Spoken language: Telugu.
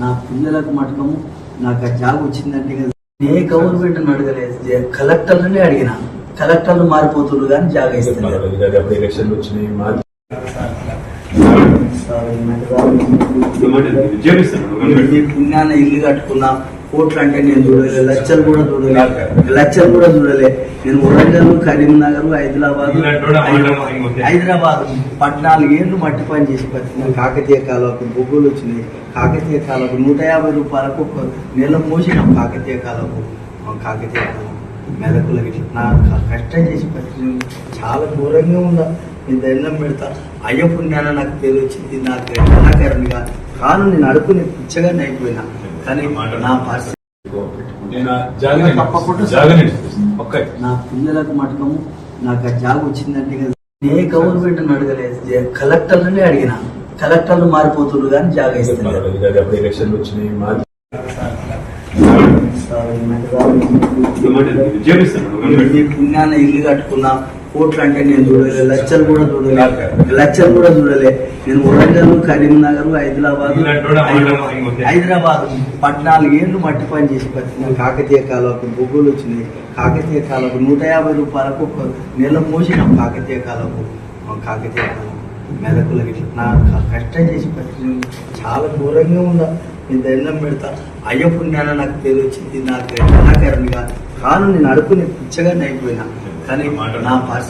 నా పిల్లలకు మటకము నాకు ఆ జాబ్ వచ్చిందంటే ఏ గవర్నమెంట్ అడగలేదు కలెక్టర్లనే అడిగిన కలెక్టర్లు మారిపోతున్నారు కానీ జాగా ఇస్తలేరు అప్పుడు ఎలక్షన్లు వచ్చినాయి మా ఈ పుణ్యాన ఇల్లు కట్టుకున్నా కోట్లు అంటే నేను చూడలే లక్షలు కూడా చూడలే. లక్షలు కూడా చూడలే. నేను వరంగల్ కరీంనగర్ హైదరాబాద్ హైదరాబాద్ పద్నాలుగు ఏళ్ళు మట్టి పని చేసి బతికిన కాకతీయ కాలువకు బొగ్గులు వచ్చినాయి. కాకతీయ కాలువకు నూట యాభై రూపాయలకు ఒక నెల మోసినాం కాకతీయ కాలువకు. కాకతీయ కాలువ మెదకులకి ఇట్లా నా కష్టం చేసి బతికిన. చాలా ఘోరంగా ఉందా? నేను దండం పెడతా. అయ్యప్పుడు నాకు పేరు వచ్చింది నాకు కళాకారునిగా కాను నేను అడుకుని పిచ్చగా అయిపోయినా. కానీ నా పరిస్థితి తప్పకుండా నా పిల్లలకు మటకము నాకు ఆ జాబ్ వచ్చిందంటే ఏ గవర్నమెంట్ అడగలేదు. కలెక్టర్లనే అడిగిన కలెక్టర్లు మారిపోతున్నారు కానీ జాగా ఇస్తలేరు అప్పుడు ఎలక్షన్లు వచ్చినాయి మా ఈ పుణ్యాన ఇల్లు కట్టుకున్నా కోట్లు అంటే నేను చూడలే లక్షలు కూడా చూడలే లక్షలు కూడా చూడలే. నేను వరంగల్ కరీంనగర్ హైదరాబాద్ హైదరాబాద్ పద్నాలుగు ఏళ్ళు మట్టి పని చేసి బతికిన కాకతీయ కాలువకు బొగ్గులు వచ్చినాయి. కాకతీయ కాలువకు నూట యాభై రూపాయలకు ఒక నెల మోసినాం కాకతీయ కాలువకు. ఆ కాకతీయ కాలువ మెదకులకి ఇట్లా నా కష్టం చేసి బతికిన చాలా ఘోరంగా ఉందా నేను దండం పెడతా. అయ్య పుణ్యాన నాకు పేరు వచ్చింది నాకు కళాకారునిగా కాను నేను అడుకుని పిచ్చగా అయిపోయినా. కానీ నా పరిస్థితి